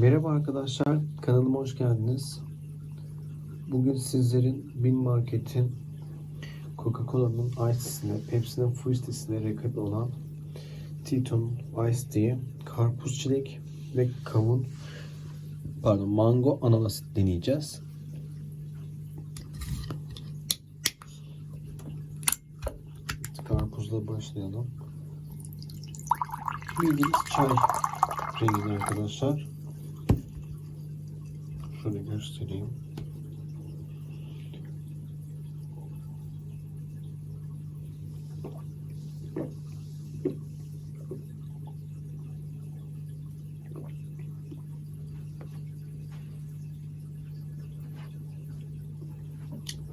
Merhaba arkadaşlar, kanalıma hoş geldiniz. Bugün sizlerin Bin Market'in Coca-Cola'nın Ice'sine, Pepsi'nin Fuiste'sine rakip olan Tito'nun Ice Tea, karpuz çilek ve kavun, pardon mango ananas deneyeceğiz. Karpuzla başlayalım. Bildiğiniz çay rengi arkadaşlar. Şöyle göstereyim.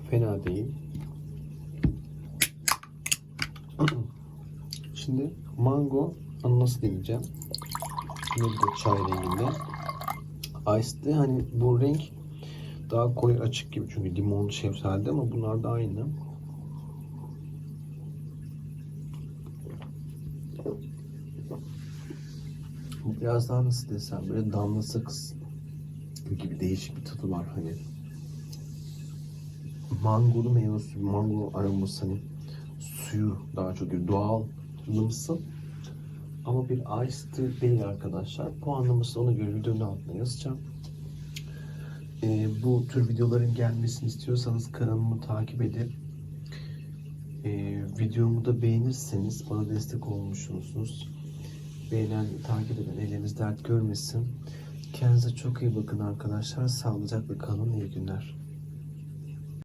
Fena değil. Şimdi mango ananas deneyeceğim. Yine de çay renginde. Ice'de hani bu renk daha koyu açık gibi çünkü limon şeftalide ama bunlar da aynı. Biraz daha nasıl desem böyle damla sakız gibi değişik bir tadı var hani. Mangolu meyve suyu, mango aroması hani suyu daha çok bir doğal ılımsı. Ama bir ice tea değil arkadaşlar. Puanlamasını ona videonun altına yazacağım. Ee, bu tür videoların gelmesini istiyorsanız kanalımı takip edip e, videomu da beğenirseniz bana destek olmuşsunuz. Beğenen, takip eden elleriniz dert görmesin. Kendinize çok iyi bakın arkadaşlar. Sağlıcakla kalın. İyi günler.